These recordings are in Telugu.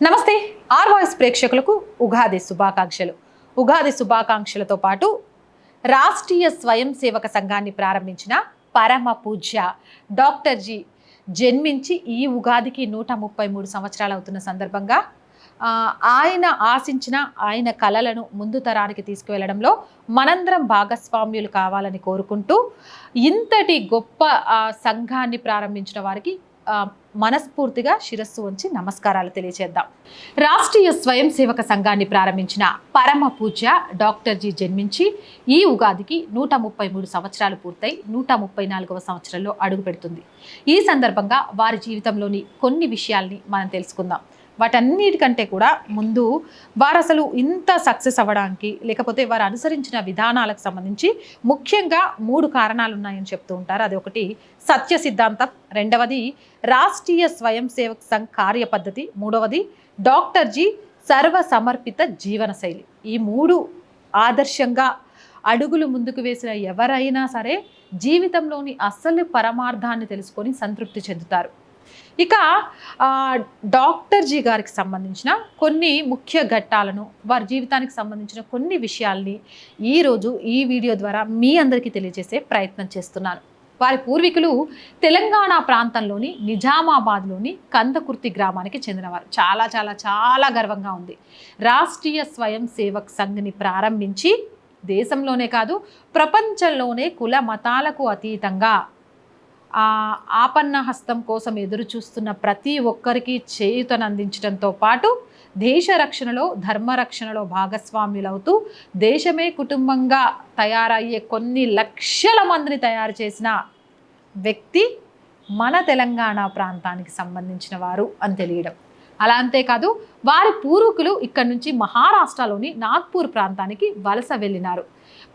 నమస్తే ఆర్ వాయిస్ ప్రేక్షకులకు ఉగాది శుభాకాంక్షలు. ఉగాది శుభాకాంక్షలతో పాటు రాష్ట్రీయ స్వయం సేవక సంఘాన్ని ప్రారంభించిన పరమ పూజ్య డాక్టర్ జీ జన్మించి ఈ ఉగాదికి నూట ముప్పై మూడు సంవత్సరాలు అవుతున్న సందర్భంగా ఆయన ఆశించిన ఆయన కళలను ముందు తరానికి తీసుకువెళ్ళడంలో మనందరం భాగస్వామ్యులు కావాలని కోరుకుంటూ ఇంతటి గొప్ప సంఘాన్ని ప్రారంభించిన వారికి మనస్ఫూర్తిగా శిరస్సు ఉంచి నమస్కారాలు తెలియజేద్దాం రాష్ట్రీయ స్వయం సేవక సంఘాన్ని ప్రారంభించిన పరమ పూజ్య డాక్టర్ జీ జన్మించి ఈ ఉగాదికి నూట ముప్పై మూడు సంవత్సరాలు పూర్తయి నూట ముప్పై నాలుగవ సంవత్సరంలో అడుగు పెడుతుంది ఈ సందర్భంగా వారి జీవితంలోని కొన్ని విషయాల్ని మనం తెలుసుకుందాం. వాటన్నిటికంటే కూడా ముందు వారు అసలు ఇంత సక్సెస్ అవ్వడానికి లేకపోతే వారు అనుసరించిన విధానాలకు సంబంధించి ముఖ్యంగా మూడు కారణాలు ఉన్నాయని చెప్తూ ఉంటారు. అది ఒకటి సత్య సిద్ధాంతం. రెండవది రాష్ట్రీయ స్వయం సేవక్ సంఘ్ కార్య పద్ధతి. మూడవది డాక్టర్ జీ సర్వ సమర్పిత జీవనశైలి ఈ మూడు ఆదర్శంగా అడుగులు ముందుకు వేసిన ఎవరైనా సరే జీవితంలోని అసలు పరమార్థాన్ని తెలుసుకొని సంతృప్తి చెందుతారు. ఇక డాక్టర్ జీ గారికి సంబంధించిన కొన్ని ముఖ్య ఘట్టాలను వారి జీవితానికి సంబంధించిన కొన్ని విషయాల్ని ఈరోజు ఈ వీడియో ద్వారా మీ అందరికీ తెలియజేసే ప్రయత్నం చేస్తున్నాను. వారి పూర్వీకులు తెలంగాణ ప్రాంతంలోని నిజామాబాద్లోని కందకుర్తి గ్రామానికి చెందినవారు. చాలా చాలా చాలా గర్వంగా ఉంది. రాష్ట్రీయ స్వయం సేవక్ సంఘ్ని ప్రారంభించి దేశంలోనే కాదు ప్రపంచంలోనే కుల మతాలకు అతీతంగా ఆపన్న హస్తం కోసం ఎదురు చూస్తున్న ప్రతి ఒక్కరికి చేయుతను అందించడంతో పాటు దేశ రక్షణలో ధర్మ రక్షణలో భాగస్వామ్యులవుతూ దేశమే కుటుంబంగా తయారయ్యే కొన్ని లక్షల మందిని తయారు చేసిన వ్యక్తి మన తెలంగాణ ప్రాంతానికి సంబంధించిన వారు అని తెలియడం. అలా అంతేకాదు వారి పూర్వీకులు ఇక్కడి నుంచి మహారాష్ట్రలోని నాగ్పూర్ ప్రాంతానికి వలస వెళ్ళినారు.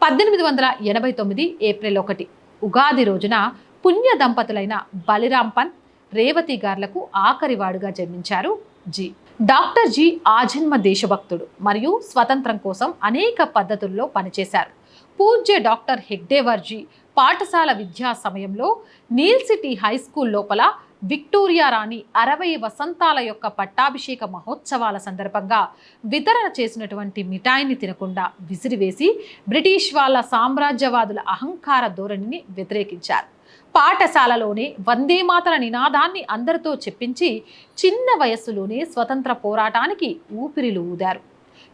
పద్దెనిమిది వందల ఎనభై తొమ్మిది ఏప్రిల్ ఒకటి ఉగాది రోజున పుణ్య దంపతులైన బలిరాంపన్ రేవతి గార్లకు ఆఖరివాడుగా జన్మించారు జీ. డాక్టర్ జీ. ఆజన్మ దేశభక్తుడు మరియు స్వతంత్రం కోసం అనేక పద్ధతుల్లో పనిచేశారు. పూజ్య డాక్టర్ హెగ్డేవర్జీ పాఠశాల విద్యా సమయంలో నీల్ సిటీ హై స్కూల్ లోపల విక్టోరియా రాణి అరవై వసంతాల యొక్క పట్టాభిషేక మహోత్సవాల సందర్భంగా వితరణ చేసినటువంటి మిఠాయిని తినకుండా విసిరివేసి బ్రిటిష్ వాళ్ళ సామ్రాజ్యవాదుల అహంకార ధోరణిని వ్యతిరేకించారు. పాఠశాలలోనే వందేమాతల నినాదాన్ని అందరితో చెప్పించి చిన్న వయస్సులోనే స్వతంత్ర పోరాటానికి ఊపిరిలు ఊదారు.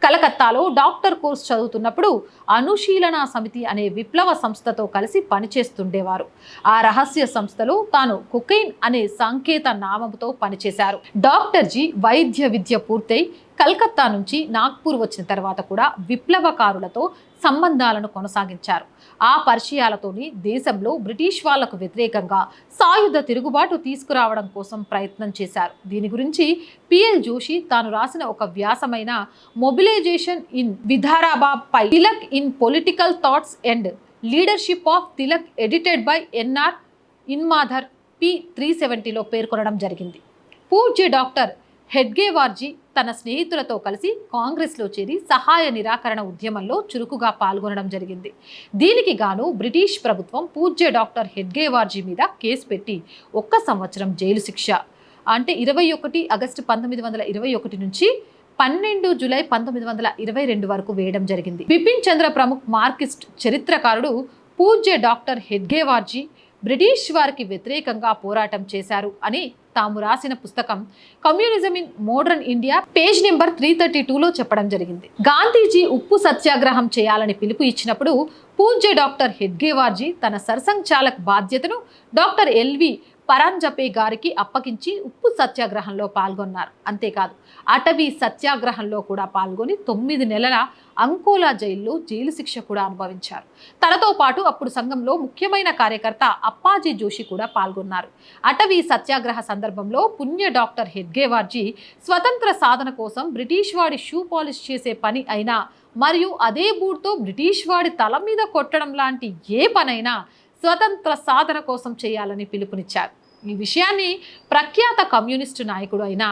కలకత్తాలో డాక్టర్ కోర్స్ చదువుతున్నప్పుడు అనుశీలన సమితి అనే విప్లవ సంస్థతో కలిసి పనిచేస్తుండేవారు. ఆ రహస్య సంస్థలో తాను కుకైన్ అనే సంకేత నామంతో పనిచేశారు. డాక్టర్ జీ వైద్య విద్య పూర్తయి కల్కత్తా నుంచి నాగ్పూర్ వచ్చిన తర్వాత కూడా విప్లవకారులతో సంబంధాలను కొనసాగించారు. ఆ పరిచయాలతోనే దేశంలో బ్రిటిష్ వాళ్ళకు వ్యతిరేకంగా సాయుధ తిరుగుబాటు తీసుకురావడం కోసం ప్రయత్నం చేశారు. దీని గురించి పిఎల్ జోషి తాను రాసిన ఒక వ్యాసమైన mobilisation in విధారాబాద్ pi Tilak in political thoughts and leadership of Tilak edited by NR ఇన్మాధర్ P three సెవెంటీలో పేర్కొనడం జరిగింది. పూజ్య డాక్టర్ హెడ్గేవార్జీ తన స్నేహితులతో కలిసి కాంగ్రెస్లో చేరి సహాయ నిరాకరణ ఉద్యమంలో చురుకుగా పాల్గొనడం జరిగింది. దీనికి గాను బ్రిటిష్ ప్రభుత్వం పూజ్య డాక్టర్ హెడ్గేవార్జీ మీద కేసు పెట్టి ఒక్క సంవత్సరం జైలు శిక్ష. అంటే ఇరవై ఒకటి ఆగస్టు పంతొమ్మిది వందల ఇరవై ఒకటి నుంచి పన్నెండు జూలై పంతొమ్మిది వందల ఇరవై రెండు వరకు వేయడం జరిగింది. బిపిన్ చంద్ర ప్రముఖ్ మార్కిస్ట్ చరిత్రకారుడు పూజ్య డాక్టర్ హెడ్గేవార్జీ బ్రిటిష్ వారికి వ్యతిరేకంగా పోరాటం చేశారు అని తాము రాసిన పుస్తకం communism in modern India page number three thirty టూలో చెప్పడం జరిగింది. గాంధీజీ ఉప్పు సత్యాగ్రహం చేయాలని పిలుపు ఇచ్చినప్పుడు పూజ్య డాక్టర్ హెడ్గేవార్జీ తన సరసంచాలక్ బాధ్యతను డాక్టర్ ఎల్వి పరాంజపే గారికి అప్పగించి ఉప్పు సత్యాగ్రహంలో పాల్గొన్నారు. అంతేకాదు అటవీ సత్యాగ్రహంలో కూడా పాల్గొని తొమ్మిది నెలల అంకోలా జైల్లో జైలు శిక్ష కూడా అనుభవించారు. తనతో పాటు అప్పుడు సంఘంలో ముఖ్యమైన కార్యకర్త అప్పాజీ జోషి కూడా పాల్గొన్నారు. అటవీ సత్యాగ్రహ సందర్భంలో పుణ్య డాక్టర్ హెడ్గేవార్జీ స్వతంత్ర సాధన కోసం బ్రిటిష్ వాడి షూ పాలిష్ చేసే పని అయినా మరియు అదే బూట్తో బ్రిటిష్ వాడి తల మీద కొట్టడం లాంటి ఏ పనైనా స్వతంత్ర సాధన కోసం చేయాలని పిలుపునిచ్చారు. ఈ విషయాన్ని ప్రఖ్యాత కమ్యూనిస్టు నాయకుడు అయిన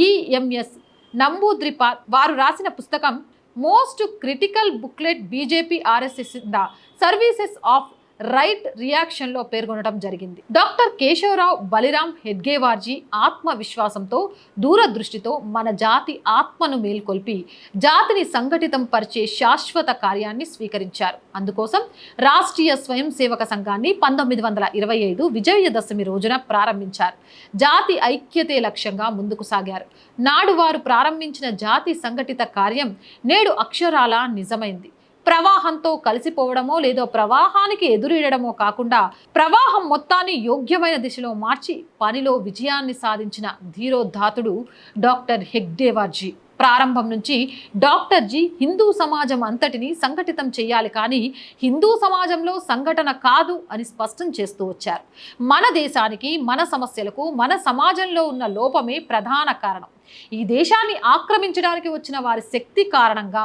ఈఎంఎస్ నంబూద్రిపాల్ వారు రాసిన పుస్తకం most critical booklet BJP RSS the services of right రియాక్షన్లో పేర్కొనడం జరిగింది. డాక్టర్ కేశవరావు బలిరామ్ హెడ్గేవార్జీ ఆత్మవిశ్వాసంతో దూరదృష్టితో మన జాతి ఆత్మను మేల్కొల్పి జాతిని సంఘటితం పరిచే శాశ్వత కార్యాన్ని స్వీకరించారు. అందుకోసం రాష్ట్రీయ స్వయం సేవక సంఘాన్ని పంతొమ్మిది వందల ఇరవై ఐదు విజయదశమి రోజున ప్రారంభించారు. జాతి ఐక్యతే లక్ష్యంగా ముందుకు సాగారు. నాడు వారు ప్రారంభించిన జాతి సంఘటిత కార్యం నేడు అక్షరాల నిజమైంది. ప్రవాహంతో కలిసిపోవడమో లేదో ప్రవాహానికి ఎదురీడమో కాకుండా ప్రవాహం మొత్తాన్ని యోగ్యమైన దిశలో మార్చి పనిలో విజయాన్ని సాధించిన ధీరోద్ధాతుడు డాక్టర్ హెగ్డేవార్జీ. ప్రారంభం నుంచి డాక్టర్ జీ హిందూ సమాజం అంతటిని సంఘటితం చేయాలి కానీ హిందూ సమాజంలో సంఘటన కాదు అని స్పష్టం చేస్తూ వచ్చారు. మన దేశానికి మన సమస్యలకు మన సమాజంలో ఉన్న లోపమే ప్రధాన కారణం. ఈ దేశాన్ని ఆక్రమించడానికి వచ్చిన వారి శక్తి కారణంగా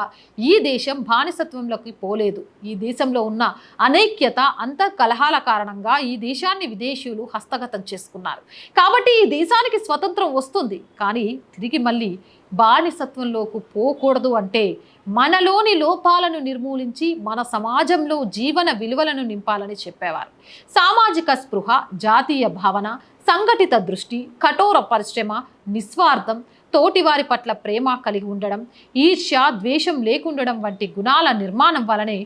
ఈ దేశం బానిసత్వంలోకి పోలేదు. ఈ దేశంలో ఉన్న అనైక్యత అంత కలహాల కారణంగా ఈ దేశాన్ని విదేశీయులు హస్తగతం చేసుకున్నారు. కాబట్టి ఈ దేశానికి స్వతంత్రం వస్తుంది. కానీ తిరిగి మళ్ళీ బానిసత్వంలోకి పోకూడదు అంటే మనలోని లోపాలను నిర్మూలించి మన సమాజంలో జీవన విలువలను నింపాలని చెప్పేవారు. సామాజిక స్పృహ జాతీయ భావన సంఘటిత దృష్టి కఠోర పరిశ్రమ నిస్వార్థం తోటివారి పట్ల ప్రేమ కలిగి ఉండడం ఈర్ష్య ద్వేషం లేకుండడం వంటి గుణాల నిర్మాణం వలనే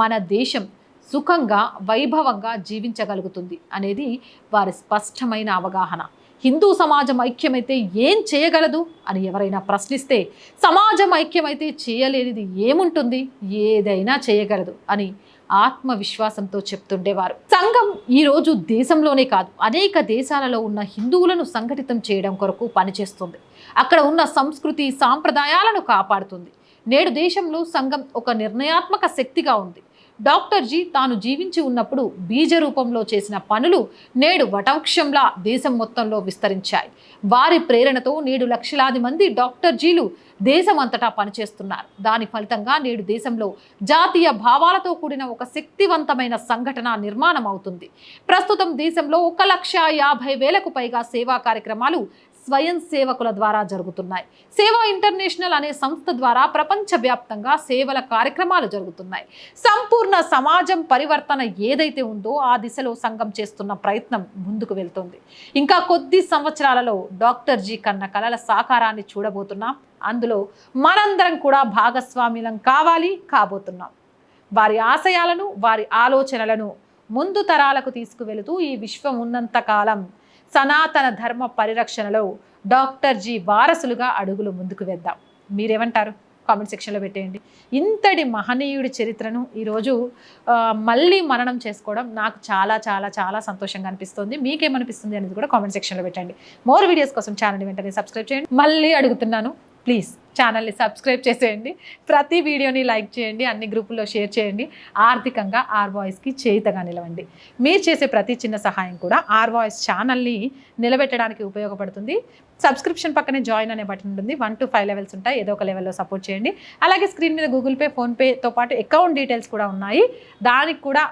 మన దేశం సుఖంగా వైభవంగా జీవించగలుగుతుంది అనేది వారి స్పష్టమైన అవగాహన. హిందూ సమాజం ఐక్యమైతే ఏం చేయగలదు అని ఎవరైనా ప్రశ్నిస్తే సమాజం ఐక్యమైతే చేయలేనిది ఏముంటుంది? ఏదైనా చేయగలదు అని ఆత్మవిశ్వాసంతో చెప్తుండేవారు. సంఘం ఈరోజు దేశంలోనే కాదు అనేక దేశాలలో ఉన్న హిందువులను సంఘటితం చేయడం కొరకు పనిచేస్తుంది. అక్కడ ఉన్న సంస్కృతి సాంప్రదాయాలను కాపాడుతుంది. నేడు దేశంలో సంఘం ఒక నిర్ణయాత్మక శక్తిగా ఉంది. డాక్టర్ జీ తాను జీవించి ఉన్నప్పుడు బీజ రూపంలో చేసిన పనులు నేడు వటవృక్షంలా దేశం మొత్తంలో విస్తరించాయి. వారి ప్రేరణతో నేడు లక్షలాది మంది డాక్టర్ జీలు దేశమంతటా పనిచేస్తున్నారు. దాని ఫలితంగా నేడు దేశంలో జాతీయ భావాలతో కూడిన ఒక శక్తివంతమైన సంఘటన నిర్మాణం అవుతుంది ప్రస్తుతం దేశంలో ఒక లక్ష యాభై వేలకు పైగా సేవా కార్యక్రమాలు స్వయం సేవకుల ద్వారా జరుగుతున్నాయి. సేవా ఇంటర్నేషనల్ అనే సంస్థ ద్వారా ప్రపంచవ్యాప్తంగా సేవల కార్యక్రమాలు జరుగుతున్నాయి. సంపూర్ణ సమాజం పరివర్తన ఏదైతే ఉందో ఆ దిశలో సంఘం చేస్తున్న ప్రయత్నం ముందుకు వెళ్తుంది. ఇంకా కొద్ది సంవత్సరాలలో డాక్టర్ జీ కన్న కళల సాకారాన్ని చూడబోతున్నాం. అందులో మనందరం కూడా భాగస్వామ్యం కావాలి కాబోతున్నాం. వారి ఆశయాలను వారి ఆలోచనలను ముందు తరాలకు తీసుకువెళుతూ ఈ విశ్వం ఉన్నంతకాలం సనాతన ధర్మ పరిరక్షణలో డాక్టర్ జీ వారసులుగా అడుగులు ముందుకు వేద్దాం. మీరేమంటారు? కామెంట్ సెక్షన్లో పెట్టేయండి. ఇంతటి మహనీయుడి చరిత్రను ఈరోజు మళ్ళీ మననం చేసుకోవడం నాకు చాలా చాలా చాలా సంతోషంగా అనిపిస్తుంది. మీకేమనిపిస్తుంది అనేది కూడా కామెంట్ సెక్షన్లో పెట్టండి. మోర్ వీడియోస్ కోసం ఛానల్ వెంటనే సబ్స్క్రైబ్ చేయండి. మళ్ళీ అడుగుతున్నాను. ప్లీజ్ ఛానల్ని సబ్స్క్రైబ్ చేసేయండి. ప్రతి వీడియోని లైక్ చేయండి అన్ని గ్రూపుల్లో షేర్ చేయండి. ఆర్థికంగా ఆర్ వాయిస్కి చేయితగా నిలవండి. మీరు చేసే ప్రతి చిన్న సహాయం కూడా ఆర్ వాయిస్ ఛానల్ని నిలబెట్టడానికి ఉపయోగపడుతుంది. సబ్స్క్రిప్షన్ పక్కనే జాయిన్ అనే బటన్ ఉంటుంది. వన్ టు ఫైవ్ లెవెల్స్ ఉంటాయి. ఏదో ఒక లెవెల్లో సపోర్ట్ చేయండి. అలాగే స్క్రీన్ మీద గూగుల్ పే ఫోన్పేతో పాటు అకౌంట్ డీటెయిల్స్ కూడా ఉన్నాయి. దానికి కూడా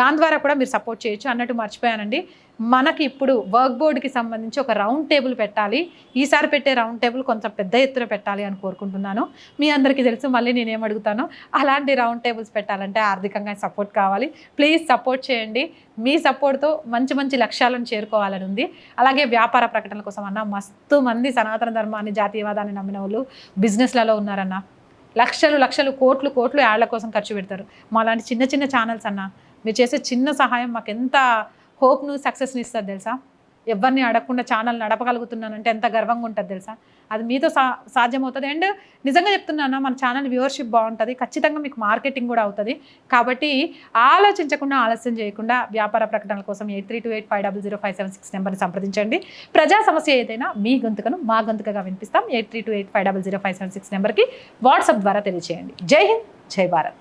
దాని ద్వారా కూడా మీరు సపోర్ట్ చేయొచ్చు. అన్నట్టు మర్చిపోయానండి. మనకి ఇప్పుడు వర్క్ బోర్డుకి సంబంధించి ఒక రౌండ్ టేబుల్ పెట్టాలి. ఈసారి పెట్టే రౌండ్ టేబుల్ కొంచెం పెద్ద ఎత్తున పెట్టాలి అని కోరుకుంటున్నాను. మీ అందరికీ తెలుసు మళ్ళీ నేనేం అడుగుతాను అలాంటి రౌండ్ టేబుల్స్ పెట్టాలంటే ఆర్థికంగా సపోర్ట్ కావాలి. ప్లీజ్ సపోర్ట్ చేయండి. మీ సపోర్ట్తో మంచి మంచి లక్ష్యాలను చేరుకోవాలని ఉంది. అలాగే వ్యాపార ప్రకటనల కోసం అన్న మస్తు మంది సనాతన ధర్మాన్ని జాతీయవాదాన్ని నమ్మిన వాళ్ళు బిజినెస్లలో ఉన్నారన్న లక్షలు లక్షలు కోట్లు కోట్లు యాళ్ళ కోసం ఖర్చు పెడతారు. మా లాంటి చిన్న చిన్న ఛానల్స్ అన్న మీరు చేసే చిన్న సహాయం మాకు ఎంత హోప్ను సక్సెస్ని ఇస్తుంది తెలుసా? ఎవరిని అడగకుండా ఛానల్ నడపగలుగుతున్నానంటే ఎంత గర్వంగా ఉంటుంది తెలుసా? అది మీతో సా సాధ్యమవుతుంది. అండ్ నిజంగా చెప్తున్నాను మన ఛానల్ వ్యూవర్షిప్ బాగుంటుంది. ఖచ్చితంగా మీకు మార్కెటింగ్ కూడా అవుతుంది. కాబట్టి ఆలోచించకుండా ఆలస్యం చేయకుండా వ్యాపార ప్రకటనల కోసం eight three two eight five double zero five seven six నెంబర్ని సంప్రదించండి. ప్రజా సమస్య ఏదైనా మీ గొంతుకను మా గొంతుకగా వినిపిస్తాం. Eight three two eight five double zero five seven six నెంబర్కి వాట్సాప్ ద్వారా తెలియజేయండి జై హింద్ జై భారత్.